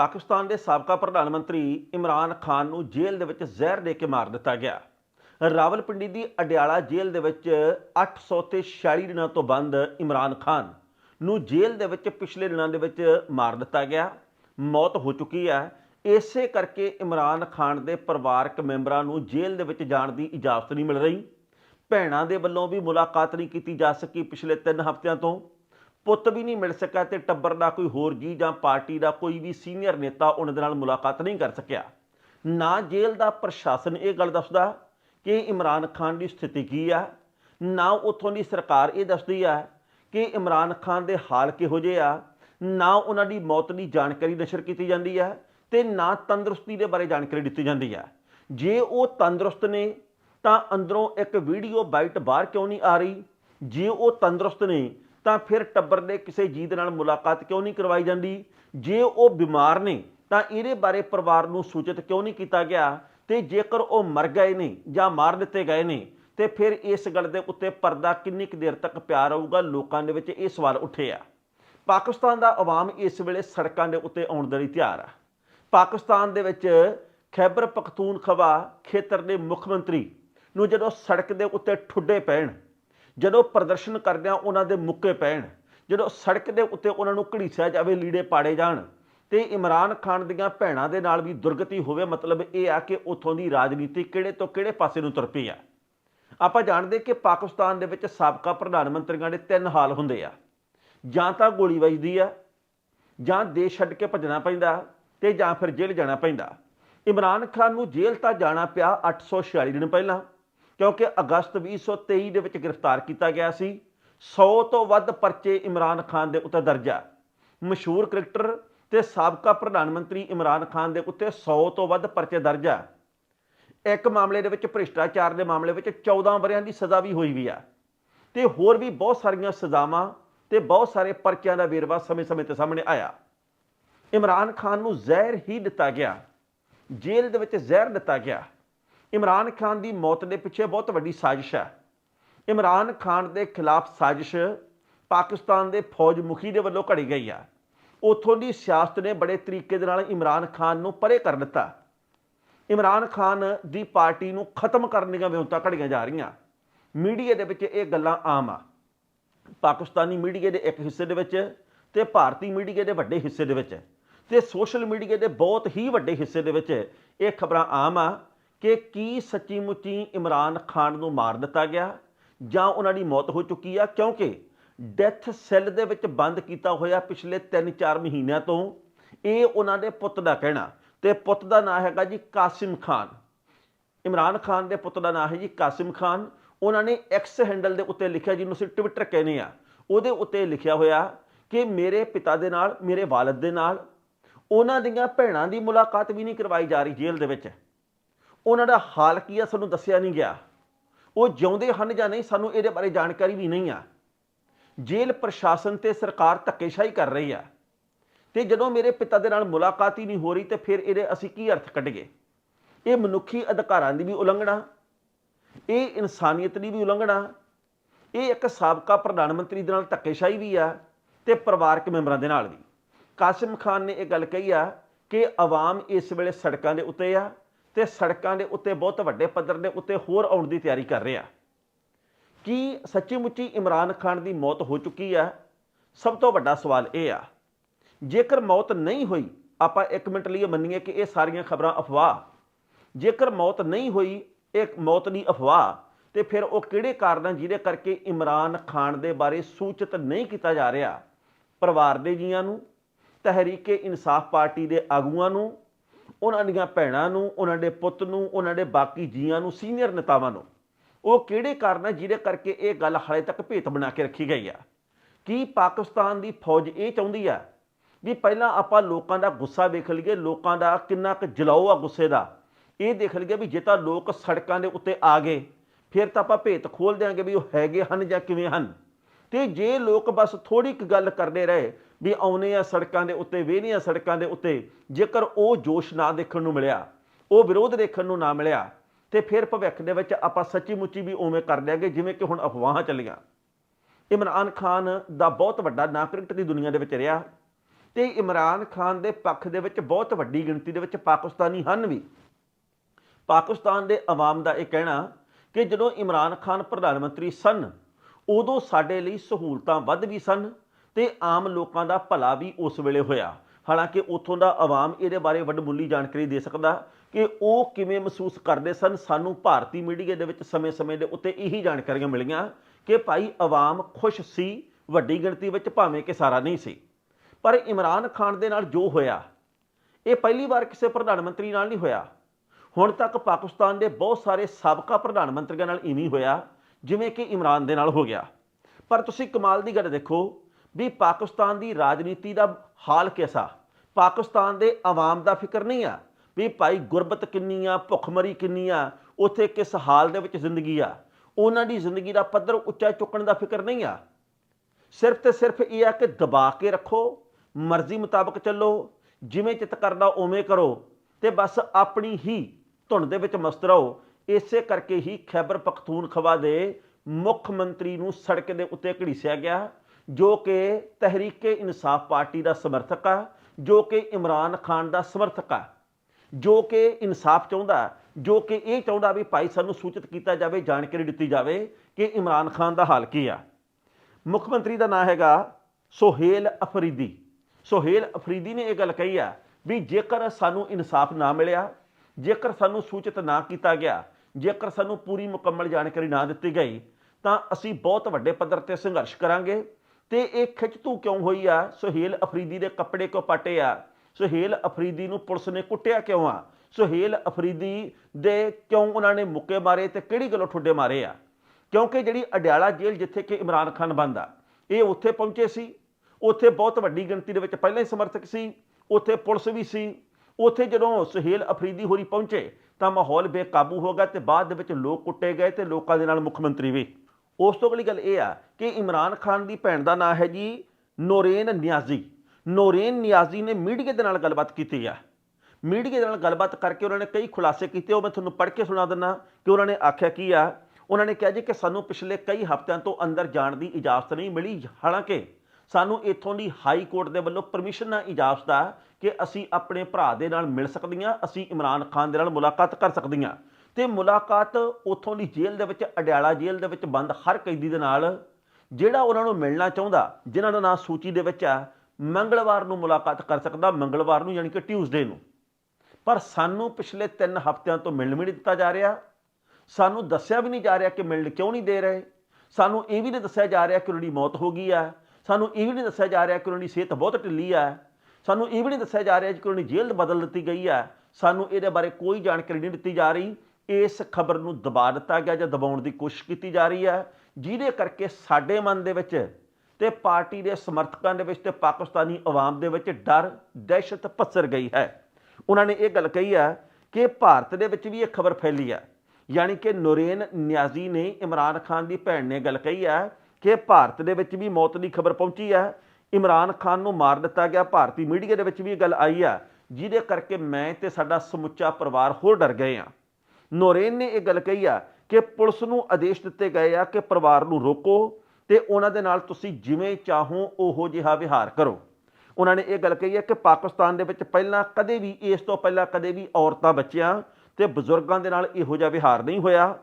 ਪਾਕਿਸਤਾਨ ਦੇ ਸਾਬਕਾ ਪ੍ਰਧਾਨ ਮੰਤਰੀ ਇਮਰਾਨ ਖਾਨ ਨੂੰ ਜੇਲ੍ਹ ਦੇ ਵਿੱਚ ਜ਼ਹਿਰ ਦੇ ਕੇ ਮਾਰ ਦਿੱਤਾ ਗਿਆ। ਰਾਵਲਪਿੰਡੀ ਦੀ ਅਡਿਆਲਾ ਜੇਲ੍ਹ ਦੇ ਵਿੱਚ 800 ਤੇ 46 ਦਿਨਾਂ ਤੋਂ ਬੰਦ ਇਮਰਾਨ ਖਾਨ ਨੂੰ ਜੇਲ੍ਹ ਦੇ ਵਿੱਚ ਪਿਛਲੇ ਦਿਨਾਂ ਦੇ ਵਿੱਚ ਮਾਰ ਦਿੱਤਾ ਗਿਆ। ਮੌਤ ਹੋ ਚੁੱਕੀ ਹੈ। ਇਸੇ ਕਰਕੇ ਇਮਰਾਨ ਖਾਨ ਦੇ ਪਰਿਵਾਰਕ ਮੈਂਬਰਾਂ ਨੂੰ ਜੇਲ੍ਹ ਦੇ ਵਿੱਚ ਜਾਣ ਦੀ ਇਜਾਜ਼ਤ ਨਹੀਂ ਮਿਲ ਰਹੀ। ਭੈਣਾਂ ਦੇ ਵੱਲੋਂ ਵੀ ਮੁਲਾਕਾਤ ਨਹੀਂ ਕੀਤੀ ਜਾ ਸਕੀ ਪਿਛਲੇ 3 ਹਫ਼ਤਿਆਂ ਤੋਂ। ਪੁੱਤ ਵੀ ਨਹੀਂ ਮਿਲ ਸਕਿਆ ਤੇ ਟੱਬਰ ਦਾ ਕੋਈ ਹੋਰ ਜੀ ਜਾਂ ਪਾਰਟੀ ਦਾ ਕੋਈ ਵੀ ਸੀਨੀਅਰ ਨੇਤਾ ਉਹਨਾਂ ਦੇ ਨਾਲ ਮੁਲਾਕਾਤ ਨਹੀਂ ਕਰ ਸਕਿਆ। ਨਾ ਜੇਲ੍ਹ ਦਾ ਪ੍ਰਸ਼ਾਸਨ ਇਹ ਗੱਲ ਦੱਸਦਾ ਕਿ ਇਮਰਾਨ ਖਾਨ ਦੀ ਸਥਿਤੀ ਕੀ ਆ, ਨਾ ਉੱਥੋਂ ਦੀ ਸਰਕਾਰ ਇਹ ਦੱਸਦੀ ਆ ਕਿ ਇਮਰਾਨ ਖਾਨ ਦੇ ਹਾਲ ਕਿਹੋ ਜਿਹੇ ਆ, ਨਾ ਉਹਨਾਂ ਦੀ ਮੌਤ ਦੀ ਜਾਣਕਾਰੀ ਨਸ਼ਰ ਕੀਤੀ ਜਾਂਦੀ ਆ ਤੇ ਨਾ ਤੰਦਰੁਸਤੀ ਦੇ ਬਾਰੇ ਜਾਣਕਾਰੀ ਦਿੱਤੀ ਜਾਂਦੀ ਆ। ਜੇ ਉਹ ਤੰਦਰੁਸਤ ਨੇ ਤਾਂ ਅੰਦਰੋਂ ਇੱਕ ਵੀਡੀਓ ਬਾਈਟ ਬਾਹਰ ਕਿਉਂ ਨਹੀਂ ਆ ਰਹੀ? ਜੇ ਉਹ ਤੰਦਰੁਸਤ ਨੇ ਤਾਂ ਫਿਰ ਟੱਬਰ ਦੇ ਕਿਸੇ ਜੀਅ ਦੇ ਨਾਲ ਮੁਲਾਕਾਤ ਕਿਉਂ ਨਹੀਂ ਕਰਵਾਈ ਜਾਂਦੀ? ਜੇ ਉਹ ਬਿਮਾਰ ਨੇ, ਤਾਂ ਇਹਦੇ ਬਾਰੇ ਪਰਿਵਾਰ ਨੂੰ ਸੂਚਿਤ ਕਿਉਂ ਨਹੀਂ ਕੀਤਾ ਗਿਆ? ਤੇ ਜੇਕਰ ਉਹ ਮਰ ਗਏ ਨੇ ਜਾਂ ਮਾਰ ਦਿੱਤੇ ਗਏ ਨੇ, ਤੇ ਫਿਰ ਇਸ ਗੱਲ ਦੇ ਉੱਤੇ ਪਰਦਾ ਕਿੰਨੀ ਕੁ ਦੇਰ ਤੱਕ ਪਿਆ ਰਹੂਗਾ? ਲੋਕਾਂ ਦੇ ਵਿੱਚ ਇਹ ਸਵਾਲ ਉੱਠੇ ਆ। ਪਾਕਿਸਤਾਨ ਦਾ ਆਵਾਮ ਇਸ ਵੇਲੇ ਸੜਕਾਂ ਦੇ ਉੱਤੇ ਆਉਣ ਦੇ ਲਈ ਤਿਆਰ ਆ। ਪਾਕਿਸਤਾਨ ਦੇ ਵਿੱਚ ਖੈਬਰ ਪਖਤੂਨਖਵਾ ਖੇਤਰ ਦੇ ਮੁੱਖ ਮੰਤਰੀ ਨੂੰ ਜਦੋਂ ਸੜਕ ਦੇ ਉੱਤੇ ਠੁੱਡੇ ਪੈਣ ਜਦੋਂ ਪ੍ਰਦਰਸ਼ਨ ਕਰਦਿਆਂ ਉਹਨਾਂ ਦੇ ਮੁੱਕੇ ਪੈਣ, ਜਦੋਂ ਸੜਕ ਦੇ ਉੱਤੇ ਉਹਨਾਂ ਨੂੰ ਘੜੀਸਿਆ ਜਾਵੇ ਲੀੜੇ ਪਾੜੇ ਜਾਣ, ਤੇ ਇਮਰਾਨ ਖਾਨ ਦੀਆਂ ਭੈਣਾਂ ਦੇ ਨਾਲ ਵੀ ਦੁਰਗਤੀ ਹੋਵੇ, ਮਤਲਬ ਇਹ ਆ ਕਿ ਉਥੋਂ ਦੀ ਰਾਜਨੀਤੀ ਕਿਹੜੇ ਤੋਂ ਕਿਹੜੇ ਪਾਸੇ ਨੂੰ ਤੁਰ ਪਈ ਆ। ਆਪਾਂ ਜਾਣਦੇ ਕਿ ਪਾਕਿਸਤਾਨ ਦੇ ਵਿੱਚ ਸਾਬਕਾ ਪ੍ਰਧਾਨ ਮੰਤਰੀਆਂ ਦੇ ਤਿੰਨ ਹਾਲ ਹੁੰਦੇ ਆ। ਜਾਂ ਤਾਂ ਗੋਲੀ ਵੱਜਦੀ ਆ, ਜਾਂ ਦੇਸ਼ ਛੱਡ ਕੇ ਭੱਜਣਾ ਪੈਂਦਾ ਤੇ ਜਾਂ ਫਿਰ ਜੇਲ੍ਹ ਜਾਣਾ ਪੈਂਦਾ। ਇਮਰਾਨ ਖਾਨ ਨੂੰ ਜੇਲ੍ਹ ਤਾਂ ਜਾਣਾ ਪਿਆ 846 ਦਿਨ ਪਹਿਲਾਂ। ਕਿਉਂਕਿ ਅਗਸਤ 2023 ਦੇ ਵਿੱਚ ਗ੍ਰਿਫਤਾਰ ਕੀਤਾ ਗਿਆ ਸੀ। 100 ਤੋਂ ਵੱਧ ਪਰਚੇ ਇਮਰਾਨ ਖਾਨ ਦੇ ਉੱਤੇ ਦਰਜ ਆ। ਮਸ਼ਹੂਰ ਕ੍ਰਿਕਟਰ ਤੇ ਸਾਬਕਾ ਪ੍ਰਧਾਨ ਮੰਤਰੀ ਇਮਰਾਨ ਖਾਨ ਦੇ ਉੱਤੇ 100 ਤੋਂ ਵੱਧ ਪਰਚੇ ਦਰਜ ਆ। ਇੱਕ ਮਾਮਲੇ ਦੇ ਵਿੱਚ ਭ੍ਰਿਸ਼ਟਾਚਾਰ ਦੇ ਮਾਮਲੇ ਵਿੱਚ 14 ਵਰਿਆਂ ਦੀ ਸਜ਼ਾ ਵੀ ਹੋਈ ਵੀ ਆ। ਤੇ ਹੋਰ ਵੀ ਬਹੁਤ ਸਾਰੀਆਂ ਸਜ਼ਾਵਾਂ ਤੇ ਬਹੁਤ ਸਾਰੇ ਪਰਚਿਆਂ ਦਾ ਵੇਰਵਾ ਸਮੇਂ-ਸਮੇਂ ਤੇ ਸਾਹਮਣੇ ਆਇਆ। ਇਮਰਾਨ ਖਾਨ ਨੂੰ ਜ਼ਹਿਰ ਹੀ ਦਿੱਤਾ ਗਿਆ। ਜੇਲ੍ਹ ਦੇ ਵਿੱਚ ਜ਼ਹਿਰ ਦਿੱਤਾ ਗਿਆ। ਇਮਰਾਨ ਖਾਨ ਦੀ ਮੌਤ ਦੇ ਪਿੱਛੇ ਬਹੁਤ ਵੱਡੀ ਸਾਜ਼ਿਸ਼ ਹੈ। ਇਮਰਾਨ ਖਾਨ ਦੇ ਖਿਲਾਫ ਸਾਜ਼ਿਸ਼ ਪਾਕਿਸਤਾਨ ਦੇ ਫੌਜ ਮੁਖੀ ਦੇ ਵੱਲੋਂ ਘੜੀ ਗਈ ਆ ਉਥੋਂ ਦੀ ਸਿਆਸਤ ਨੇ ਬੜੇ ਤਰੀਕੇ ਦੇ ਨਾਲ ਇਮਰਾਨ ਖਾਨ ਨੂੰ ਪਰੇ ਕਰ ਦਿੱਤਾ। ਇਮਰਾਨ ਖਾਨ ਦੀ ਪਾਰਟੀ ਨੂੰ ਖਤਮ ਕਰਨ ਦੀਆਂ ਵਿਉਂਤਾਂ ਘੜੀਆਂ ਜਾ ਰਹੀਆਂ। ਮੀਡੀਆ ਦੇ ਵਿੱਚ ਇਹ ਗੱਲਾਂ ਆਮ ਆ। ਪਾਕਿਸਤਾਨੀ ਮੀਡੀਆ ਦੇ ਇੱਕ ਹਿੱਸੇ ਦੇ ਵਿੱਚ ਤੇ ਭਾਰਤੀ ਮੀਡੀਆ ਦੇ ਵੱਡੇ ਹਿੱਸੇ ਦੇ ਵਿੱਚ ਤੇ ਸੋਸ਼ਲ ਮੀਡੀਆ ਦੇ ਬਹੁਤ ਹੀ ਵੱਡੇ ਹਿੱਸੇ ਦੇ ਵਿੱਚ ਇਹ ਖਬਰਾਂ ਆਮ ਆ। ਕਿ ਕੀ ਸੱਚੀ ਮੁੱਚੀ ਇਮਰਾਨ ਖਾਨ ਨੂੰ ਮਾਰ ਦਿੱਤਾ ਗਿਆ ਜਾਂ ਉਹਨਾਂ ਦੀ ਮੌਤ ਹੋ ਚੁੱਕੀ ਆ? ਕਿਉਂਕਿ ਡੈਥ ਸੈੱਲ ਦੇ ਵਿੱਚ ਬੰਦ ਕੀਤਾ ਹੋਇਆ ਪਿਛਲੇ 3-4 ਮਹੀਨਿਆਂ ਤੋਂ ਇਹ ਉਹਨਾਂ ਦੇ ਪੁੱਤ ਦਾ ਕਹਿਣਾ। ਤੇ ਪੁੱਤ ਦਾ ਨਾਂ ਹੈਗਾ ਜੀ ਕਾਸਿਮ ਖਾਨ। ਇਮਰਾਨ ਖਾਨ ਦੇ ਪੁੱਤ ਦਾ ਨਾਂ ਹੈ ਜੀ ਕਾਸਿਮ ਖਾਨ। ਉਹਨਾਂ ਨੇ ਐਕਸ ਹੈਂਡਲ ਦੇ ਉੱਤੇ ਲਿਖਿਆ, ਜਿਹਨੂੰ ਅਸੀਂ ਟਵਿੱਟਰ ਕਹਿੰਦੇ ਆ। ਉਹਦੇ ਉੱਤੇ ਲਿਖਿਆ ਹੋਇਆ ਕਿ ਮੇਰੇ ਪਿਤਾ ਦੇ ਨਾਲ, ਮੇਰੇ ਵਾਲਦ ਦੇ ਨਾਲ ਉਹਨਾਂ ਦੀਆਂ ਭੈਣਾਂ ਦੀ ਮੁਲਾਕਾਤ ਵੀ ਨਹੀਂ ਕਰਵਾਈ ਜਾ ਰਹੀ ਜੇਲ੍ਹ ਦੇ ਵਿੱਚ। ਉਹਨਾਂ ਦਾ ਹਾਲ ਕੀ ਆ ਸਾਨੂੰ ਦੱਸਿਆ ਨਹੀਂ ਗਿਆ। ਉਹ ਜਿਉਂਦੇ ਹਨ ਜਾਂ ਨਹੀਂ, ਸਾਨੂੰ ਇਹਦੇ ਬਾਰੇ ਜਾਣਕਾਰੀ ਵੀ ਨਹੀਂ ਆ। ਜੇਲ੍ਹ ਪ੍ਰਸ਼ਾਸਨ ਤੇ ਸਰਕਾਰ ਧੱਕੇਸ਼ਾਹੀ ਕਰ ਰਹੀ ਆ। ਤੇ ਜਦੋਂ ਮੇਰੇ ਪਿਤਾ ਦੇ ਨਾਲ ਮੁਲਾਕਾਤ ਹੀ ਨਹੀਂ ਹੋ ਰਹੀ, ਤੇ ਫਿਰ ਇਹਦੇ ਅਸੀਂ ਕੀ ਅਰਥ ਕੱਢੀਏ? ਇਹ ਮਨੁੱਖੀ ਅਧਿਕਾਰਾਂ ਦੀ ਵੀ ਉਲੰਘਣਾ, ਇਹ ਇਨਸਾਨੀਅਤ ਦੀ ਵੀ ਉਲੰਘਣਾ, ਇਹ ਇੱਕ ਸਾਬਕਾ ਪ੍ਰਧਾਨ ਮੰਤਰੀ ਦੇ ਨਾਲ ਧੱਕੇਸ਼ਾਹੀ ਵੀ ਆ ਤੇ ਪਰਿਵਾਰਕ ਮੈਂਬਰਾਂ ਦੇ ਨਾਲ ਵੀ। ਕਾਸਿਮ ਖਾਨ ਨੇ ਇਹ ਗੱਲ ਕਹੀ ਆ ਕਿ ਆਵਾਮ ਇਸ ਵੇਲੇ ਸੜਕਾਂ ਦੇ ਉੱਤੇ ਆ ਤੇ ਸੜਕਾਂ ਦੇ ਉੱਤੇ ਬਹੁਤ ਵੱਡੇ ਪੱਧਰ ਦੇ ਉੱਤੇ ਹੋਰ ਆਉਣ ਦੀ ਤਿਆਰੀ ਕਰ ਰਿਹਾ ਕੀ ਸੱਚੀ ਮੁੱਚੀ ਇਮਰਾਨ ਖਾਨ ਦੀ ਮੌਤ ਹੋ ਚੁੱਕੀ ਆ? ਸਭ ਤੋਂ ਵੱਡਾ ਸਵਾਲ ਇਹ ਆ। ਜੇਕਰ ਮੌਤ ਨਹੀਂ ਹੋਈ, ਆਪਾਂ 1 ਮਿੰਟ ਲਈ ਮੰਨੀਏ ਕਿ ਇਹ ਸਾਰੀਆਂ ਖਬਰਾਂ ਅਫਵਾਹ। ਜੇਕਰ ਮੌਤ ਨਹੀਂ ਹੋਈ, ਇਹ ਮੌਤ ਦੀ ਅਫਵਾਹ। ਤੇ ਫਿਰ ਉਹ ਕਿਹੜੇ ਕਾਰਨ ਜਿਹਦੇ ਕਰਕੇ ਇਮਰਾਨ ਖਾਨ ਦੇ ਬਾਰੇ ਸੂਚਿਤ ਨਹੀਂ ਕੀਤਾ ਜਾ ਰਿਹਾ? ਪਰਿਵਾਰ ਦੇ ਜੀਆਂ ਨੂੰ, ਤਹਿਰੀਕੇ ਇਨਸਾਫ ਪਾਰਟੀ ਦੇ ਆਗੂਆਂ ਨੂੰ ਉਹਨਾਂ ਦੀਆਂ ਭੈਣਾਂ ਨੂੰ, ਉਹਨਾਂ ਦੇ ਪੁੱਤ ਨੂੰ, ਉਹਨਾਂ ਦੇ ਬਾਕੀ ਜੀਆਂ ਨੂੰ ਸੀਨੀਅਰ ਨੇਤਾਵਾਂ ਨੂੰ। ਉਹ ਕਿਹੜੇ ਕਾਰਨ ਹੈ ਜਿਹਦੇ ਕਰਕੇ ਇਹ ਗੱਲ ਹਾਲੇ ਤੱਕ ਭੇਤ ਬਣਾ ਕੇ ਰੱਖੀ ਗਈ ਆ? ਕੀ ਪਾਕਿਸਤਾਨ ਦੀ ਫੌਜ ਇਹ ਚਾਹੁੰਦੀ ਆ ਵੀ ਪਹਿਲਾਂ ਆਪਾਂ ਲੋਕਾਂ ਦਾ ਗੁੱਸਾ ਵੇਖ ਲਈਏ, ਲੋਕਾਂ ਦਾ ਕਿੰਨਾ ਕੁ ਜਲਾਓ ਆ ਗੁੱਸੇ ਦਾ। ਇਹ ਦੇਖ ਲਈਏ ਵੀ ਜੇ ਤਾਂ ਲੋਕ ਸੜਕਾਂ ਦੇ ਉੱਤੇ ਆ ਗਏ, ਫਿਰ ਤਾਂ ਆਪਾਂ ਭੇਤ ਖੋਲ ਦਿਆਂਗੇ ਵੀ ਉਹ ਹੈਗੇ ਹਨ ਜਾਂ ਕਿਵੇਂ ਹਨ। ਤੇ ਜੇ ਲੋਕ ਬਸ ਥੋੜੀ ਕੁ ਗੱਲ ਕਰਦੇ ਰਹੇ ਵੀ ਆਉਨੇ ਆ ਸੜਕਾਂ ਦੇ ਉੱਤੇ, ਵੇਹਨੇ ਆ ਸੜਕਾਂ ਦੇ ਉੱਤੇ, ਜੇਕਰ ਉਹ ਜੋਸ਼ ਨਾ ਦੇਖਣ ਨੂੰ ਮਿਲਿਆ, ਉਹ ਵਿਰੋਧ ਦੇਖਣ ਨੂੰ ਨਾ ਮਿਲਿਆ, ਤੇ ਫਿਰ ਭਵਿੱਖ ਦੇ ਵਿੱਚ ਆਪਾਂ ਸੱਚੀ ਮੁੱਚੀ ਵੀ ਉਵੇਂ ਕਰ ਦਿਆਂਗੇ ਜਿਵੇਂ ਕਿ ਹੁਣ ਅਫਵਾਹਾਂ ਚੱਲੀਆਂ। ਇਮਰਾਨ ਖਾਨ ਦਾ ਬਹੁਤ ਵੱਡਾ ਨਾਂ ਕ੍ਰਿਕਟ ਦੀ ਦੁਨੀਆ ਦੇ ਵਿੱਚ ਰਿਹਾ ਤੇ ਇਮਰਾਨ ਖਾਨ ਦੇ ਪੱਖ ਦੇ ਵਿੱਚ ਬਹੁਤ ਵੱਡੀ ਗਿਣਤੀ ਦੇ ਵਿੱਚ ਪਾਕਿਸਤਾਨੀ ਹਨ ਵੀ। ਪਾਕਿਸਤਾਨ ਦੇ ਆਵਾਮ ਦਾ ਇਹ ਕਹਿਣਾ ਕਿ ਜਦੋਂ ਇਮਰਾਨ ਖਾਨ ਪ੍ਰਧਾਨ ਮੰਤਰੀ ਸਨ, ਉਦੋਂ ਸਾਡੇ ਲਈ ਸਹੂਲਤਾਂ ਵੱਧ ਵੀ ਸਨ ਤੇ ਆਮ ਲੋਕਾਂ ਦਾ ਭਲਾ ਵੀ ਉਸ ਵੇਲੇ ਹੋਇਆ। ਹਾਲਾਂਕਿ ਉਥੋਂ ਦਾ ਆਵਾਮ ਇਹਦੇ ਬਾਰੇ ਵੱਡਮੁੱਲੀ ਜਾਣਕਾਰੀ ਦੇ ਸਕਦਾ ਕਿ ਉਹ ਕਿਵੇਂ ਮਹਿਸੂਸ ਕਰਦੇ ਸਨ, ਸਾਨੂੰ ਭਾਰਤੀ ਮੀਡੀਆ ਦੇ ਵਿੱਚ ਸਮੇਂ-ਸਮੇਂ ਦੇ ਉੱਤੇ ਇਹੀ ਜਾਣਕਾਰੀਆਂ ਮਿਲੀਆਂ ਕਿ ਭਾਈ ਆਵਾਮ ਖੁਸ਼ ਸੀ, ਵੱਡੀ ਗਿਣਤੀ ਵਿੱਚ ਭਾਵੇਂ ਕਿ ਸਾਰਾ ਨਹੀਂ ਸੀ। ਪਰ ਇਮਰਾਨ ਖਾਨ ਦੇ ਨਾਲ ਜੋ ਹੋਇਆ, ਇਹ ਪਹਿਲੀ ਵਾਰ ਕਿਸੇ ਪ੍ਰਧਾਨ ਮੰਤਰੀ ਨਾਲ ਨਹੀਂ ਹੋਇਆ। ਹੁਣ ਤੱਕ ਪਾਕਿਸਤਾਨ ਦੇ ਬਹੁਤ ਸਾਰੇ ਸਾਬਕਾ ਪ੍ਰਧਾਨ ਮੰਤਰੀਆਂ ਨਾਲ ਇਵੇਂ ਹੋਇਆ, ਜਿਵੇਂ ਕਿ ਇਮਰਾਨ ਦੇ ਨਾਲ ਹੋ ਗਿਆ। ਪਰ ਤੁਸੀਂ ਕਮਾਲ ਦੀ ਗੱਲ ਦੇਖੋ ਵੀ ਪਾਕਿਸਤਾਨ ਦੀ ਰਾਜਨੀਤੀ ਦਾ ਹਾਲ ਕਿਹਦਾ? ਪਾਕਿਸਤਾਨ ਦੇ ਆਵਾਮ ਦਾ ਫਿਕਰ ਨਹੀਂ ਆ ਵੀ ਭਾਈ ਗੁਰਬਤ ਕਿੰਨੀ ਆ, ਭੁੱਖਮਰੀ ਕਿੰਨੀ ਆ, ਉੱਥੇ ਕਿਸ ਹਾਲ ਦੇ ਵਿੱਚ ਜ਼ਿੰਦਗੀ ਆ? ਉਹਨਾਂ ਦੀ ਜ਼ਿੰਦਗੀ ਦਾ ਪੱਧਰ ਉੱਚਾ ਚੁੱਕਣ ਦਾ ਫਿਕਰ ਨਹੀਂ ਆ। ਸਿਰਫ ਤੇ ਸਿਰਫ ਇਹ ਆ ਕਿ ਦਬਾ ਕੇ ਰੱਖੋ, ਮਰਜ਼ੀ ਮੁਤਾਬਕ ਚੱਲੋ, ਜਿਵੇਂ ਚਿੱਤ ਕਰਦਾ ਉਵੇਂ ਕਰੋ ਤੇ ਬਸ ਆਪਣੀ ਹੀ ਧੁਨ ਦੇ ਵਿੱਚ ਮਸਤ ਰਹੋ। ਇਸੇ ਕਰਕੇ ਹੀ ਖੈਬਰ ਪਖਤੂਨਖਵਾ ਦੇ ਮੁੱਖ ਮੰਤਰੀ ਨੂੰ ਸੜਕ ਦੇ ਉੱਤੇ ਘੜੀਸਿਆ ਗਿਆ। ਜੋ ਕਿ ਤਹਿਰੀਕੇ ਇਨਸਾਫ ਪਾਰਟੀ ਦਾ ਸਮਰਥਕ ਆ, ਜੋ ਕਿ ਇਮਰਾਨ ਖਾਨ ਦਾ ਸਮਰਥਕ ਆ, ਜੋ ਕਿ ਇਨਸਾਫ ਚਾਹੁੰਦਾ, ਜੋ ਕਿ ਇਹ ਚਾਹੁੰਦਾ ਵੀ ਭਾਈ ਸਾਨੂੰ ਸੂਚਿਤ ਕੀਤਾ ਜਾਵੇ ਜਾਣਕਾਰੀ ਦਿੱਤੀ ਜਾਵੇ ਕਿ ਇਮਰਾਨ ਖਾਨ ਦਾ ਹਾਲ ਕੀ ਆ। ਮੁੱਖ ਮੰਤਰੀ ਦਾ ਨਾਂ ਹੈਗਾ ਸੋਹੇਲ ਅਫਰੀਦੀ। ਸੋਹੇਲ ਅਫਰੀਦੀ ਨੇ ਇਹ ਗੱਲ ਕਹੀ ਆ ਵੀ ਜੇਕਰ ਸਾਨੂੰ ਇਨਸਾਫ ਨਾ ਮਿਲਿਆ, ਜੇਕਰ ਸਾਨੂੰ ਸੂਚਿਤ ਨਾ ਕੀਤਾ ਗਿਆ, ਜੇਕਰ ਸਾਨੂੰ ਪੂਰੀ ਮੁਕੰਮਲ ਜਾਣਕਾਰੀ ਨਾ ਦਿੱਤੀ ਗਈ, ਤਾਂ ਅਸੀਂ ਬਹੁਤ ਵੱਡੇ ਪੱਧਰ ਤੇ ਸੰਘਰਸ਼ ਕਰਾਂਗੇ। ਤੇ ਇਹ ਖਿੱਚਤੂ ਕਿਉਂ ਹੋਈ ਆ? ਸੁਹੇਲ ਅਫਰੀਦੀ ਦੇ ਕੱਪੜੇ ਕਿਉਂ ਪਾਟੇ ਆ? ਸੁਹੇਲ ਅਫਰੀਦੀ ਨੂੰ ਪੁਲਿਸ ਨੇ ਕੁੱਟਿਆ ਕਿਉਂ ਆ? ਸੁਹੇਲ ਅਫਰੀਦੀ ਦੇ ਕਿਉਂ ਉਹਨਾਂ ਨੇ ਮੁੱਕੇ ਮਾਰੇ ਤੇ ਕਿਹੜੀ ਗੱਲੋਂ ਠੁੱਡੇ ਮਾਰੇ ਆ? ਕਿਉਂਕਿ ਜਿਹੜੀ ਅਡਿਆਲਾ ਜੇਲ੍ਹ ਜਿੱਥੇ ਕਿ ਇਮਰਾਨ ਖਾਨ ਬੰਦਾ ਇਹ ਉੱਥੇ ਪਹੁੰਚੇ ਸੀ। ਉੱਥੇ ਬਹੁਤ ਵੱਡੀ ਗਿਣਤੀ ਦੇ ਵਿੱਚ ਪਹਿਲਾਂ ਹੀ ਸਮਰਥਕ ਸੀ। ਉੱਥੇ ਪੁਲਿਸ ਵੀ ਸੀ। ਉੱਥੇ ਜਦੋਂ ਸੁਹੇਲ ਅਫਰੀਦੀ ਹੋਰੀ ਪਹੁੰਚੇ ਤਾਂ ਮਾਹੌਲ ਬੇਕਾਬੂ ਹੋ ਗਿਆ ਤੇ ਬਾਅਦ ਦੇ ਵਿੱਚ ਲੋਕ ਕੁੱਟੇ ਗਏ ਤੇ ਲੋਕਾਂ ਦੇ ਨਾਲ ਮੁੱਖ ਮੰਤਰੀ ਵੀ। ਉਸ ਤੋਂ ਅਗਲੀ ਗੱਲ ਇਹ ਆ ਕਿ ਇਮਰਾਨ ਖਾਨ ਦੀ ਭੈਣ ਦਾ ਨਾਂ ਹੈ ਜੀ ਨੋਰੇਨ ਨਿਆਜ਼ੀ। ਨੋਰੇਨ ਨਿਆਜ਼ੀ ਨੇ ਮੀਡੀਆ ਦੇ ਨਾਲ ਗੱਲਬਾਤ ਕੀਤੀ ਆ। ਮੀਡੀਆ ਦੇ ਨਾਲ ਗੱਲਬਾਤ ਕਰਕੇ ਉਹਨਾਂ ਨੇ ਕਈ ਖੁਲਾਸੇ ਕੀਤੇ, ਉਹ ਮੈਂ ਤੁਹਾਨੂੰ ਪੜ੍ਹ ਕੇ ਸੁਣਾ ਦਿੰਦਾ ਕਿ ਉਹਨਾਂ ਨੇ ਆਖਿਆ ਕੀ ਆ, ਉਹਨਾਂ ਨੇ ਕਿਹਾ ਜੀ ਕਿ ਸਾਨੂੰ ਪਿਛਲੇ ਕਈ ਹਫ਼ਤਿਆਂ ਤੋਂ ਅੰਦਰ ਜਾਣ ਦੀ ਇਜਾਜ਼ਤ ਨਹੀਂ ਮਿਲੀ, ਹਾਲਾਂਕਿ ਸਾਨੂੰ ਇੱਥੋਂ ਦੀ ਹਾਈ ਕੋਰਟ ਦੇ ਵੱਲੋਂ ਪਰਮਿਸ਼ਨ ਨਾਲ ਇਜਾਜ਼ਤ ਆ ਕਿ ਅਸੀਂ ਆਪਣੇ ਭਰਾ ਦੇ ਨਾਲ ਮਿਲ ਸਕਦੀਆਂ, ਅਸੀਂ ਇਮਰਾਨ ਖਾਨ ਦੇ ਨਾਲ ਮੁਲਾਕਾਤ ਕਰ ਸਕਦੀਆਂ। ਤੇ ਮੁਲਾਕਾਤ ਉੱਥੋਂ ਦੀ ਜੇਲ੍ਹ ਦੇ ਵਿੱਚ, ਅਡਿਆਲਾ ਜੇਲ੍ਹ ਦੇ ਵਿੱਚ ਬੰਦ ਹਰ ਕੈਦੀ ਦੇ ਨਾਲ, ਜਿਹੜਾ ਉਹਨਾਂ ਨੂੰ ਮਿਲਣਾ ਚਾਹੁੰਦਾ, ਜਿਨ੍ਹਾਂ ਦਾ ਨਾਮ ਸੂਚੀ ਦੇ ਵਿੱਚ ਆ, ਮੰਗਲਵਾਰ ਨੂੰ ਮੁਲਾਕਾਤ ਕਰ ਸਕਦਾ, ਮੰਗਲਵਾਰ ਨੂੰ ਯਾਨੀ ਕਿ ਟਿਊਜ਼ਡੇ ਨੂੰ। ਪਰ ਸਾਨੂੰ ਪਿਛਲੇ 3 ਹਫ਼ਤਿਆਂ ਤੋਂ ਮਿਲਣ ਵੀ ਨਹੀਂ ਦਿੱਤਾ ਜਾ ਰਿਹਾ। ਸਾਨੂੰ ਦੱਸਿਆ ਵੀ ਨਹੀਂ ਜਾ ਰਿਹਾ ਕਿ ਮਿਲਣ ਕਿਉਂ ਨਹੀਂ ਦੇ ਰਹੇ। ਸਾਨੂੰ ਇਹ ਵੀ ਨਹੀਂ ਦੱਸਿਆ ਜਾ ਰਿਹਾ ਕਿ ਉਹਨਾਂ ਦੀ ਮੌਤ ਹੋ ਗਈ ਆ। ਸਾਨੂੰ ਇਹ ਵੀ ਨਹੀਂ ਦੱਸਿਆ ਜਾ ਰਿਹਾ ਕਿ ਉਹਨਾਂ ਦੀ ਸਿਹਤ ਬਹੁਤ ਢਿੱਲੀ ਆ। ਸਾਨੂੰ ਇਹ ਵੀ ਨਹੀਂ ਦੱਸਿਆ ਜਾ ਰਿਹਾ ਕਿ ਉਹਨਾਂ ਦੀ ਜੇਲ੍ਹ ਬਦਲ ਦਿੱਤੀ ਗਈ ਆ। ਸਾਨੂੰ ਇਹਦੇ ਬਾਰੇ ਕੋਈ ਜਾਣਕਾਰੀ ਨਹੀਂ ਦਿੱਤੀ ਜਾ ਰਹੀ। ਇਸ ਖਬਰ ਨੂੰ ਦਬਾ ਦਿੱਤਾ ਗਿਆ ਜਾਂ ਦਬਾਉਣ ਦੀ ਕੋਸ਼ਿਸ਼ ਕੀਤੀ ਜਾ ਰਹੀ ਹੈ, ਜਿਹਦੇ ਕਰਕੇ ਸਾਡੇ ਮਨ ਦੇ ਵਿੱਚ ਤੇ ਪਾਰਟੀ ਦੇ ਸਮਰਥਕਾਂ ਦੇ ਵਿੱਚ ਤੇ ਪਾਕਿਸਤਾਨੀ ਆਵਾਮ ਦੇ ਵਿੱਚ ਡਰ, ਦਹਿਸ਼ਤ ਪਸਰ ਗਈ ਹੈ। ਉਹਨਾਂ ਨੇ ਇਹ ਗੱਲ ਕਹੀ ਹੈ ਕਿ ਭਾਰਤ ਦੇ ਵਿੱਚ ਵੀ ਇਹ ਖਬਰ ਫੈਲੀ ਹੈ। ਯਾਨੀ ਕਿ ਨੁਰੇਨ ਨਿਆਜ਼ੀ ਨੇ ਇਮਰਾਨ ਖਾਨ ਦੀ ਭੈਣ ਨੇ ਗੱਲ ਕਹੀ ਹੈ ਕਿ ਭਾਰਤ ਦੇ ਵਿੱਚ ਵੀ ਮੌਤ ਦੀ ਖਬਰ ਪਹੁੰਚੀ ਹੈ। ਇਮਰਾਨ ਖਾਨ ਨੂੰ ਮਾਰ ਦਿੱਤਾ ਗਿਆ। ਭਾਰਤੀ ਮੀਡੀਆ ਦੇ ਵਿੱਚ ਵੀ ਇਹ ਗੱਲ ਆਈ ਹੈ, ਜਿਹਦੇ ਕਰਕੇ ਮੈਂ ਤੇ ਸਾਡਾ ਸਮੁੱਚਾ ਪਰਿਵਾਰ ਹੋਰ ਡਰ ਗਏ ਆ ਨੋਰੇਨ ਨੇ ਇਹ ਗੱਲ ਕਹੀ ਆ ਕਿ ਪੁਲਿਸ ਨੂੰ ਆਦੇਸ਼ ਦਿੱਤੇ ਗਏ ਆ ਕਿ ਪਰਿਵਾਰ ਨੂੰ ਰੋਕੋ ਤੇ ਉਹਨਾਂ ਦੇ ਨਾਲ ਤੁਸੀਂ ਜਿਵੇਂ ਚਾਹੋ ਉਹੋ ਜਿਹਾ ਵਿਹਾਰ ਕਰੋ। ਉਹਨਾਂ ਨੇ ਇਹ ਗੱਲ ਕਹੀ ਹੈ ਕਿ ਪਾਕਿਸਤਾਨ ਦੇ ਵਿੱਚ ਪਹਿਲਾਂ ਕਦੇ ਵੀ, ਇਸ ਤੋਂ ਪਹਿਲਾਂ ਕਦੇ ਵੀ ਔਰਤਾਂ ਬੱਚਿਆਂ ਤੇ ਬਜ਼ੁਰਗਾਂ ਦੇ ਨਾਲ ਇਹੋ ਜਿਹਾ ਵਿਹਾਰ ਨਹੀਂ ਹੋਇਆ।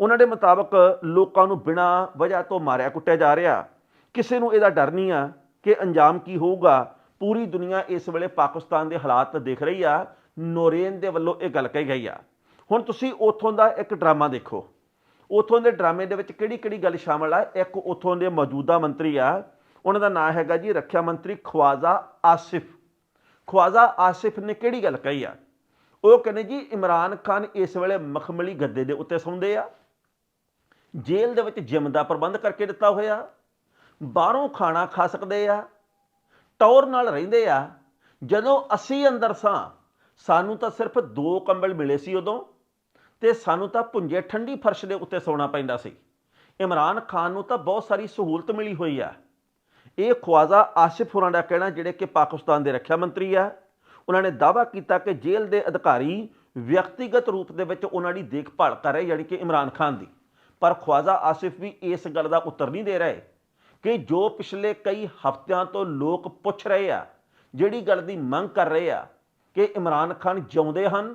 ਉਹਨਾਂ ਦੇ ਮੁਤਾਬਕ ਲੋਕਾਂ ਨੂੰ ਬਿਨਾਂ ਵਜ੍ਹਾ ਤੋਂ ਮਾਰਿਆ ਕੁੱਟਿਆ ਜਾ ਰਿਹਾ। ਕਿਸੇ ਨੂੰ ਇਹਦਾ ਡਰ ਨਹੀਂ ਆ ਕਿ ਅੰਜਾਮ ਕੀ ਹੋਊਗਾ। ਪੂਰੀ ਦੁਨੀਆ ਇਸ ਵੇਲੇ ਪਾਕਿਸਤਾਨ ਦੇ ਹਾਲਾਤ ਦੇਖ ਰਹੀ ਆ। ਨੋਰੇਨ ਦੇ ਵੱਲੋਂ ਇਹ ਗੱਲ ਕਹੀ ਗਈ ਆ। ਹੁਣ ਤੁਸੀਂ ਉਥੋਂ ਦਾ ਇੱਕ ਡਰਾਮਾ ਦੇਖੋ। ਉਥੋਂ ਦੇ ਡਰਾਮੇ ਦੇ ਵਿੱਚ ਕਿਹੜੀ ਕਿਹੜੀ ਗੱਲ ਸ਼ਾਮਲ ਆ? ਇੱਕ ਉਥੋਂ ਦੇ ਮੌਜੂਦਾ ਮੰਤਰੀ ਆ। ਉਹਨਾਂ ਦਾ ਨਾਮ ਹੈਗਾ ਜੀ ਰੱਖਿਆ ਮੰਤਰੀ ਖਵਾਜ਼ਾ ਆਸਿਫ। ਖਵਾਜ਼ਾ ਆਸਿਫ ਨੇ ਕਿਹੜੀ ਗੱਲ ਕਹੀ ਆ? ਉਹ ਕਹਿੰਦੇ ਜੀ ਇਮਰਾਨ ਖਾਨ ਇਸ ਵੇਲੇ ਮਖਮਲੀ ਗੱਦੇ ਦੇ ਉੱਤੇ ਸੌਂਦੇ ਆ। ਜੇਲ੍ਹ ਦੇ ਵਿੱਚ ਜਿਮ ਦਾ ਪ੍ਰਬੰਧ ਕਰਕੇ ਦਿੱਤਾ ਹੋਇਆ। ਬਾਹਰੋਂ ਖਾਣਾ ਖਾ ਸਕਦੇ ਆ। ਟੌਰ ਨਾਲ ਰਹਿੰਦੇ ਆ। ਜਦੋਂ ਅਸੀਂ ਅੰਦਰ ਸਾਂ, ਸਾਨੂੰ ਤਾਂ ਸਿਰਫ ਦੋ ਕੰਬਲ ਮਿਲੇ ਸੀ ਉਦੋਂ। ਤੇ ਸਾਨੂੰ ਤਾਂ ਪੁੰਜੇ ਠੰਡੀ ਫਰਸ਼ ਦੇ ਉੱਤੇ ਸੌਣਾ ਪੈਂਦਾ ਸੀ। ਇਮਰਾਨ ਖਾਨ ਨੂੰ ਤਾਂ ਬਹੁਤ ਸਾਰੀ ਸਹੂਲਤ ਮਿਲੀ ਹੋਈ ਆ। ਇਹ ਖਵਾਜ਼ਾ ਆਸਿਫ ਹੋਰਾਂ ਦਾ ਕਹਿਣਾ ਜਿਹੜੇ ਕਿ ਪਾਕਿਸਤਾਨ ਦੇ ਰੱਖਿਆ ਮੰਤਰੀ ਆ। ਉਹਨਾਂ ਨੇ ਦਾਅਵਾ ਕੀਤਾ ਕਿ ਜੇਲ੍ਹ ਦੇ ਅਧਿਕਾਰੀ ਵਿਅਕਤੀਗਤ ਰੂਪ ਦੇ ਵਿੱਚ ਉਹਨਾਂ ਦੀ ਦੇਖਭਾਲ ਕਰ ਰਹੇ, ਯਾਨੀ ਕਿ ਇਮਰਾਨ ਖਾਨ ਦੀ। ਪਰ ਖਵਾਜ਼ਾ ਆਸਿਫ ਵੀ ਇਸ ਗੱਲ ਦਾ ਉੱਤਰ ਨਹੀਂ ਦੇ ਰਹੇ ਕਿ ਜੋ ਪਿਛਲੇ ਕਈ ਹਫ਼ਤਿਆਂ ਤੋਂ ਲੋਕ ਪੁੱਛ ਰਹੇ ਆ, ਜਿਹੜੀ ਗੱਲ ਦੀ ਮੰਗ ਕਰ ਰਹੇ ਆ ਕਿ ਇਮਰਾਨ ਖਾਨ ਜਿਉਂਦੇ ਹਨ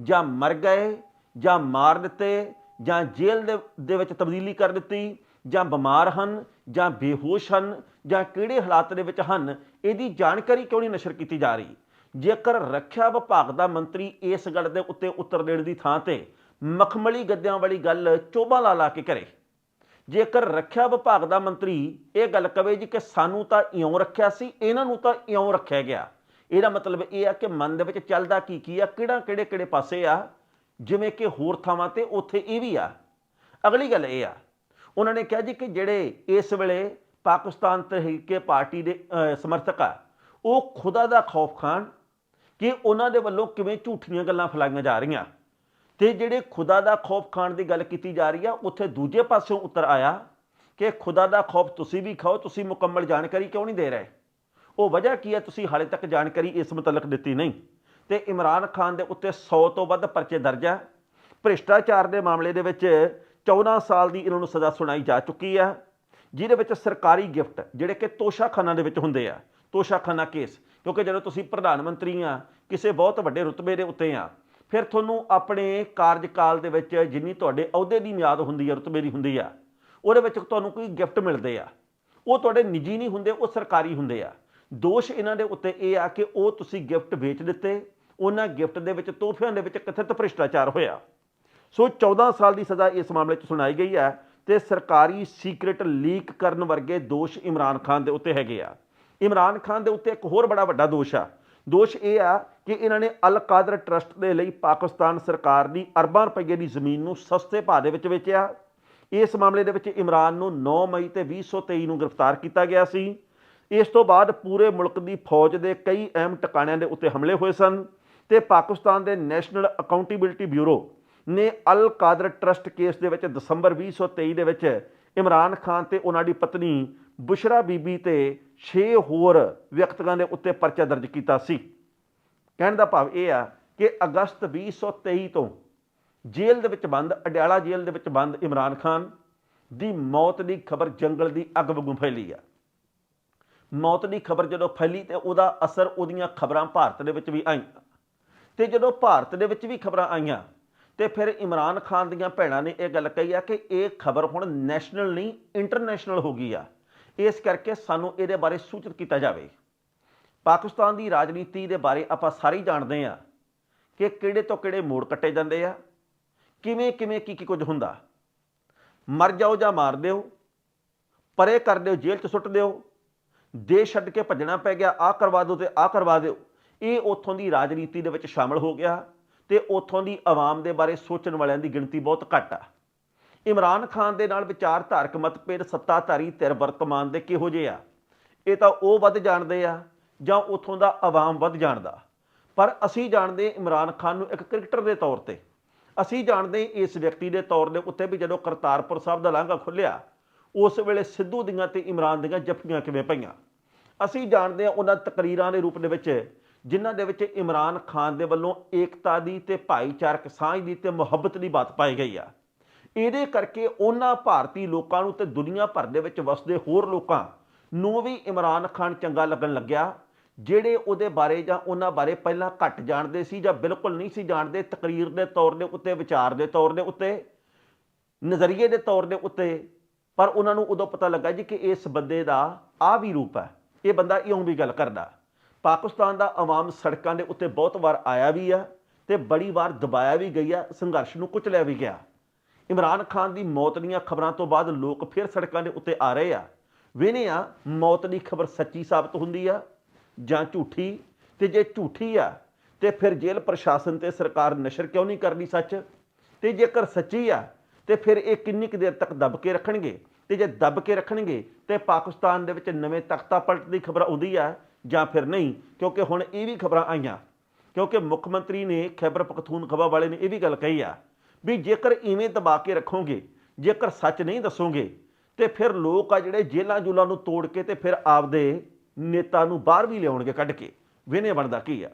ਜਾਂ ਮਰ ਗਏ ਜਾਂ ਮਾਰ ਦਿੱਤੇ, ਜਾਂ ਜੇਲ੍ਹ ਦੇ ਦੇ ਵਿੱਚ ਤਬਦੀਲੀ ਕਰ ਦਿੱਤੀ, ਜਾਂ ਬਿਮਾਰ ਹਨ, ਜਾਂ ਬੇਹੋਸ਼ ਹਨ, ਜਾਂ ਕਿਹੜੇ ਹਾਲਾਤ ਦੇ ਵਿੱਚ ਹਨ, ਇਹਦੀ ਜਾਣਕਾਰੀ ਕਿਉਂ ਨਹੀਂ ਨਸ਼ਰ ਕੀਤੀ ਜਾ ਰਹੀ? ਜੇਕਰ ਰੱਖਿਆ ਵਿਭਾਗ ਦਾ ਮੰਤਰੀ ਇਸ ਗੱਲ ਦੇ ਉੱਤੇ ਉੱਤਰ ਦੇਣ ਦੀ ਥਾਂ ਤੇ ਮਖਮਲੀ ਗੱਦਿਆਂ ਵਾਲੀ ਗੱਲ ਚੋਬਾ ਲਾ ਲਾ ਕੇ ਕਰੇ। ਜੇਕਰ ਰੱਖਿਆ ਵਿਭਾਗ ਦਾ ਮੰਤਰੀ ਇਹ ਗੱਲ ਕਵੇ ਜੀ ਕਿ ਸਾਨੂੰ ਤਾਂ ਇਉਂ ਰੱਖਿਆ ਸੀ, ਇਹਨਾਂ ਨੂੰ ਤਾਂ ਇਉਂ ਰੱਖਿਆ ਗਿਆ। ਇਹਦਾ ਮਤਲਬ ਇਹ ਆ ਕਿ ਮਨ ਦੇ ਵਿੱਚ ਚੱਲਦਾ ਕੀ ਕੀ ਆ ਕਿਹੜਾ ਕਿਹੜੇ ਕਿਹੜੇ ਪਾਸੇ ਆ ਜਿਵੇਂ ਕਿ ਹੋਰ ਥਾਵਾਂ ਤੇ ਉੱਥੇ ਇਹ ਵੀ ਆ। ਅਗਲੀ ਗੱਲ ਇਹ ਆ। ਉਹਨਾਂ ਨੇ ਕਿਹਾ ਜੀ ਕਿ ਜਿਹੜੇ ਇਸ ਵੇਲੇ ਪਾਕਿਸਤਾਨ ਤਹਿਰੀਕੇ ਪਾਰਟੀ ਦੇ ਸਮਰਥਕ ਆ, ਉਹ ਖੁਦਾ ਦਾ ਖੌਫ ਖਾਨ ਕਿ ਉਹਨਾਂ ਦੇ ਵੱਲੋਂ ਕਿਵੇਂ ਝੂਠੀਆਂ ਗੱਲਾਂ ਫੈਲਾਈਆਂ ਜਾ ਰਹੀਆਂ। ਤੇ ਜਿਹੜੇ ਖੁਦਾ ਦਾ ਖੌਫ ਖਾਣ ਦੀ ਗੱਲ ਕੀਤੀ ਜਾ ਰਹੀ ਆ, ਉੱਥੇ ਦੂਜੇ ਪਾਸਿਓਂ ਉੱਤਰ ਆਇਆ ਕਿ ਖੁਦਾ ਦਾ ਖੌਫ ਤੁਸੀਂ ਵੀ ਖਾਓ, ਤੁਸੀਂ ਮੁਕੰਮਲ ਜਾਣਕਾਰੀ ਕਿਉਂ ਨਹੀਂ ਦੇ ਰਹੇ? ਉਹ ਵਜ੍ਹਾ ਕੀ ਹੈ ਤੁਸੀਂ ਹਾਲੇ ਤੱਕ ਜਾਣਕਾਰੀ ਇਸ ਮੁਤਲਕ ਦਿੱਤੀ ਨਹੀਂ। ਤੇ ਇਮਰਾਨ ਖਾਨ ਦੇ ਉੱਤੇ 100 ਤੋਂ ਵੱਧ ਪਰਚੇ ਦਰਜ ਆ। ਭ੍ਰਿਸ਼ਟਾਚਾਰ ਦੇ ਮਾਮਲੇ ਦੇ ਵਿੱਚ 14 ਸਾਲ ਦੀ ਇਹਨਾਂ ਨੂੰ ਸਜ਼ਾ ਸੁਣਾਈ ਜਾ ਚੁੱਕੀ ਆ, ਜਿਹਦੇ ਵਿੱਚ ਸਰਕਾਰੀ ਗਿਫਟ ਜਿਹੜੇ ਕਿ ਤੋਸ਼ਾਖਾਨਾ ਦੇ ਵਿੱਚ ਹੁੰਦੇ ਆ, ਤੋਸ਼ਾਖਾਨਾ ਕੇਸ। ਕਿਉਂਕਿ ਜਦੋਂ ਤੁਸੀਂ ਪ੍ਰਧਾਨ ਮੰਤਰੀ ਆ, ਕਿਸੇ ਬਹੁਤ ਵੱਡੇ ਰੁਤਬੇ ਦੇ ਉੱਤੇ ਆ, ਫਿਰ ਤੁਹਾਨੂੰ ਆਪਣੇ ਕਾਰਜਕਾਲ ਦੇ ਵਿੱਚ ਜਿੰਨੀ ਤੁਹਾਡੇ ਅਹੁਦੇ ਦੀ ਮਿਆਦ ਹੁੰਦੀ ਆ, ਰੁਤਬੇ ਦੀ ਹੁੰਦੀ ਆ, ਉਹਦੇ ਵਿੱਚ ਤੁਹਾਨੂੰ ਕੋਈ ਗਿਫਟ ਮਿਲਦੇ ਆ। ਉਹ ਤੁਹਾਡੇ ਨਿੱਜੀ ਨਹੀਂ ਹੁੰਦੇ, ਉਹ ਸਰਕਾਰੀ ਹੁੰਦੇ ਆ। ਦੋਸ਼ ਇਹਨਾਂ ਦੇ ਉੱਤੇ ਇਹ ਆ ਕਿ ਉਹ ਤੁਸੀਂ ਗਿਫਟ ਵੇਚ ਦਿੱਤੇ ਉਹਨਾਂ ਗਿਫਟ ਦੇ ਵਿੱਚ, ਤੋਹਫਿਆਂ ਦੇ ਵਿੱਚ ਕਥਿਤ ਭ੍ਰਿਸ਼ਟਾਚਾਰ ਹੋਇਆ। ਸੋ 14 ਸਾਲ ਦੀ ਸਜ਼ਾ ਇਸ ਮਾਮਲੇ 'ਚ ਸੁਣਾਈ ਗਈ ਹੈ ਤੇ ਸਰਕਾਰੀ ਸੀਕ੍ਰੇਟ ਲੀਕ ਕਰਨ ਵਰਗੇ ਦੋਸ਼ ਇਮਰਾਨ ਖਾਨ ਦੇ ਉੱਤੇ ਹੈਗੇ ਆ। ਇਮਰਾਨ ਖਾਨ ਦੇ ਉੱਤੇ ਇੱਕ ਹੋਰ ਬੜਾ ਵੱਡਾ ਦੋਸ਼ ਆ। ਦੋਸ਼ ਇਹ ਆ ਕਿ ਇਹਨਾਂ ਨੇ ਅਲ ਕਾਦਰ ਟਰਸਟ ਦੇ ਲਈ ਪਾਕਿਸਤਾਨ ਸਰਕਾਰ ਦੀ ਅਰਬਾਂ ਰੁਪਏ ਦੀ ਜ਼ਮੀਨ ਨੂੰ ਸਸਤੇ ਭਾਅ ਦੇ ਵਿੱਚ ਵੇਚਿਆ। ਇਸ ਮਾਮਲੇ ਦੇ ਵਿੱਚ ਇਮਰਾਨ ਨੂੰ 9 ਮਈ ਤੇ 2023 ਨੂੰ ਗ੍ਰਿਫਤਾਰ ਕੀਤਾ ਗਿਆ ਸੀ। ਇਸ ਤੋਂ ਬਾਅਦ ਪੂਰੇ ਮੁਲਕ ਦੀ ਫੌਜ ਦੇ ਕਈ ਅਹਿਮ ਟਿਕਾਣਿਆਂ ਦੇ ਉੱਤੇ ਹਮਲੇ ਹੋਏ ਸਨ। ਤੇ ਪਾਕਿਸਤਾਨ ਦੇ ਨੈਸ਼ਨਲ ਅਕਾਊਂਟੇਬਿਲਟੀ ਬਿਊਰੋ ਨੇ ਅਲ ਕਾਦਰ ਟਰਸਟ ਕੇਸ ਦੇ ਵਿੱਚ ਦਸੰਬਰ 2023 ਦੇ ਵਿੱਚ ਇਮਰਾਨ ਖਾਨ ਤੇ ਉਹਨਾਂ ਦੀ ਪਤਨੀ ਬੁਸ਼ਰਾ ਬੀਬੀ ਤੇ 6 ਹੋਰ ਵਿਅਕਤੀਆਂ ਦੇ ਉੱਤੇ ਪਰਚਾ ਦਰਜ ਕੀਤਾ ਸੀ। ਕਹਿਣ ਦਾ ਭਾਵ ਇਹ ਆ ਕਿ ਅਗਸਤ 2023 ਤੋਂ ਜੇਲ੍ਹ ਦੇ ਵਿੱਚ ਬੰਦ, ਅਡਿਆਲਾ ਜੇਲ੍ਹ ਦੇ ਵਿੱਚ ਬੰਦ ਇਮਰਾਨ ਖਾਨ ਦੀ ਮੌਤ ਦੀ ਖਬਰ ਜੰਗਲ ਦੀ ਅੱਗ ਵਾਂਗੂ ਫੈਲੀ ਆ। ਮੌਤ ਦੀ ਖਬਰ ਜਦੋਂ ਫੈਲੀ ਤੇ ਉਹਦਾ ਅਸਰ ਉਹਦੀਆਂ ਖਬਰਾਂ ਭਾਰਤ ਦੇ ਵਿੱਚ ਵੀ ਆਈਆਂ। ਤੇ ਜਦੋਂ ਭਾਰਤ ਦੇ ਵਿੱਚ ਵੀ ਖਬਰਾਂ ਆਈਆਂ, ਤੇ ਫਿਰ ਇਮਰਾਨ ਖਾਨ ਦੀਆਂ ਭੈਣਾਂ ਨੇ ਇਹ ਗੱਲ ਕਹੀ ਆ ਕਿ ਇਹ ਖਬਰ ਹੁਣ ਨੈਸ਼ਨਲ ਨਹੀਂ ਇੰਟਰਨੈਸ਼ਨਲ ਹੋ ਗਈ ਆ। ਇਸ ਕਰਕੇ ਸਾਨੂੰ ਇਹਦੇ ਬਾਰੇ ਸੂਚਿਤ ਕੀਤਾ ਜਾਵੇ। ਪਾਕਿਸਤਾਨ ਦੀ ਰਾਜਨੀਤੀ ਦੇ ਬਾਰੇ ਆਪਾਂ ਸਾਰੇ ਜਾਣਦੇ ਆ ਕਿ ਕਿਹੜੇ ਤੋਂ ਕਿਹੜੇ ਮੋੜ ਕੱਟੇ ਜਾਂਦੇ ਆ, ਕਿਵੇਂ ਕਿਵੇਂ, ਕੀ ਕੀ ਕੁਝ ਹੁੰਦਾ। ਮਰ ਜਾਓ ਜਾਂ ਮਾਰ ਦਿਓ, ਪਰੇ ਕਰ ਦਿਓ, ਜੇਲ੍ਹ 'ਚ ਸੁੱਟ ਦਿਓ, ਦੇਸ਼ ਛੱਡ ਕੇ ਭੱਜਣਾ ਪੈ ਗਿਆ ਆ ਕਰਵਾ ਦਿਓ ਤੇ ਆ ਕਰਵਾ ਦਿਓ। ਇਹ ਉੱਥੋਂ ਦੀ ਰਾਜਨੀਤੀ ਦੇ ਵਿੱਚ ਸ਼ਾਮਲ ਹੋ ਗਿਆ ਤੇ ਉੱਥੋਂ ਦੀ ਆਵਾਮ ਦੇ ਬਾਰੇ ਸੋਚਣ ਵਾਲਿਆਂ ਦੀ ਗਿਣਤੀ ਬਹੁਤ ਘੱਟ ਆ। ਇਮਰਾਨ ਖਾਨ ਦੇ ਨਾਲ ਵਿਚਾਰਧਾਰਕ ਮਤਭੇਦ ਸੱਤਾਧਾਰੀ ਧਿਰ ਵਰਤਮਾਨ ਦੇ ਕਿਹੋ ਜਿਹੇ ਆ? ਇਹ ਤਾਂ ਉਹ ਵੱਧ ਜਾਣਦੇ ਆ ਜਾਂ ਉੱਥੋਂ ਦਾ ਆਵਾਮ ਵੱਧ ਜਾਣਦਾ? ਪਰ ਅਸੀਂ ਜਾਣਦੇ ਇਮਰਾਨ ਖਾਨ ਨੂੰ ਇੱਕ ਕ੍ਰਿਕਟਰ ਦੇ ਤੌਰ ਤੇ। ਅਸੀਂ ਜਾਣਦੇ ਇਸ ਵਿਅਕਤੀ ਦੇ ਤੌਰ ਦੇ ਉੱਤੇ ਵੀ ਜਦੋਂ ਕਰਤਾਰਪੁਰ ਸਾਹਿਬ ਦਾ ਲਾਂਘਾ ਖੁੱਲਿਆ ਉਸ ਵੇਲੇ ਸਿੱਧੂ ਦੀਆਂ ਤੇ ਇਮਰਾਨ ਦੀਆਂ ਜੱਫੀਆਂ ਕਿਵੇਂ ਪਈਆਂ? ਅਸੀਂ ਜਾਣਦੇ ਹਾਂ ਉਹਨਾਂ ਤਕਰੀਰਾਂ ਦੇ ਰੂਪ ਦੇ ਵਿੱਚ ਜਿਨ੍ਹਾਂ ਦੇ ਵਿੱਚ ਇਮਰਾਨ ਖਾਨ ਦੇ ਵੱਲੋਂ ਏਕਤਾ ਦੀ ਤੇ ਭਾਈਚਾਰਕ ਸਾਂਝ ਦੀ ਤੇ ਮੁਹੱਬਤ ਦੀ ਬਾਤ ਪਾਈ ਗਈ ਆ। ਇਹਦੇ ਕਰਕੇ ਉਹਨਾਂ ਭਾਰਤੀ ਲੋਕਾਂ ਨੂੰ ਤੇ ਦੁਨੀਆ ਭਰ ਦੇ ਵਿੱਚ ਵਸਦੇ ਹੋਰ ਲੋਕਾਂ ਨੂੰ ਵੀ ਇਮਰਾਨ ਖਾਨ ਚੰਗਾ ਲੱਗਣ ਲੱਗਿਆ, ਜਿਹੜੇ ਉਹਦੇ ਬਾਰੇ ਜਾਂ ਉਹਨਾਂ ਬਾਰੇ ਪਹਿਲਾਂ ਘੱਟ ਜਾਣਦੇ ਸੀ ਜਾਂ ਬਿਲਕੁਲ ਨਹੀਂ ਸੀ ਜਾਣਦੇ ਤਕਰੀਰ ਦੇ ਤੌਰ ਦੇ ਉੱਤੇ, ਵਿਚਾਰ ਦੇ ਤੌਰ ਦੇ ਉੱਤੇ, ਨਜ਼ਰੀਏ ਦੇ ਤੌਰ ਦੇ ਉੱਤੇ, ਪਰ ਉਹਨਾਂ ਨੂੰ ਉਦੋਂ ਪਤਾ ਲੱਗਾ ਜੀ ਕਿ ਇਸ ਬੰਦੇ ਦਾ ਆ ਵੀ ਰੂਪ ਹੈ। ਇਹ ਬੰਦਾ ਇਉਂ ਵੀ ਗੱਲ ਕਰਦਾ। ਪਾਕਿਸਤਾਨ ਦਾ ਆਵਾਮ ਸੜਕਾਂ ਦੇ ਉੱਤੇ ਬਹੁਤ ਵਾਰ ਆਇਆ ਵੀ ਆ ਤੇ ਬੜੀ ਵਾਰ ਦਬਾਇਆ ਵੀ ਗਈ ਆ, ਸੰਘਰਸ਼ ਨੂੰ ਕੁਚਲਿਆ ਵੀ ਗਿਆ। ਇਮਰਾਨ ਖਾਨ ਦੀ ਮੌਤ ਦੀਆਂ ਖਬਰਾਂ ਤੋਂ ਬਾਅਦ ਲੋਕ ਫਿਰ ਸੜਕਾਂ ਦੇ ਉੱਤੇ ਆ ਰਹੇ ਆ। ਵੇਨੇ ਆ, ਮੌਤ ਦੀ ਖਬਰ ਸੱਚੀ ਸਾਬਤ ਹੁੰਦੀ ਆ ਜਾਂ ਝੂਠੀ? ਤੇ ਜੇ ਝੂਠੀ ਆ, ਤੇ ਫਿਰ ਜੇਲ੍ਹ ਪ੍ਰਸ਼ਾਸਨ ਤੇ ਸਰਕਾਰ ਨਸ਼ਰ ਕਿਉਂ ਨਹੀਂ ਕਰਦੀ ਸੱਚ? ਤੇ ਜੇਕਰ ਸੱਚੀ ਆ, ਤੇ ਫਿਰ ਇਹ ਕਿੰਨੀ ਕੁ ਦੇਰ ਤੱਕ ਦਬ ਕੇ ਰੱਖਣਗੇ? ਤੇ ਜੇ ਦਬ ਕੇ ਰੱਖਣਗੇ, ਤੇ ਪਾਕਿਸਤਾਨ ਦੇ ਵਿੱਚ ਨਵੇਂ ਤਖਤਾ ਪਲਟ ਦੀ ਖਬਰ ਆਉਂਦੀ ਆ ਜਾਂ ਫਿਰ ਨਹੀਂ, ਕਿਉਂਕਿ ਹੁਣ ਇਹ ਵੀ ਖਬਰਾਂ ਆਈਆਂ। ਕਿਉਂਕਿ ਮੁੱਖ ਮੰਤਰੀ ਨੇ ਖੈਬਰ ਪਖਤੂਨਖਵਾ ਵਾਲੇ ਨੇ ਇਹ ਵੀ ਗੱਲ ਕਹੀ ਆ ਵੀ ਜੇਕਰ ਇਵੇਂ ਦਬਾ ਕੇ ਰੱਖੋਗੇ, ਜੇਕਰ ਸੱਚ ਨਹੀਂ ਦੱਸੋਗੇ, ਤੇ ਫਿਰ ਲੋਕ ਆ ਜਿਹੜੇ ਜੇਲਾਂ ਜੁਲਾਂ ਨੂੰ ਤੋੜ ਕੇ ਤੇ ਫਿਰ ਆਪਦੇ ਨੇਤਾ ਨੂੰ ਬਾਹਰ ਵੀ ਲਿਆਉਣਗੇ ਕੱਢ ਕੇ। ਵਿਨੇ ਬਣਦਾ ਕੀ ਆ?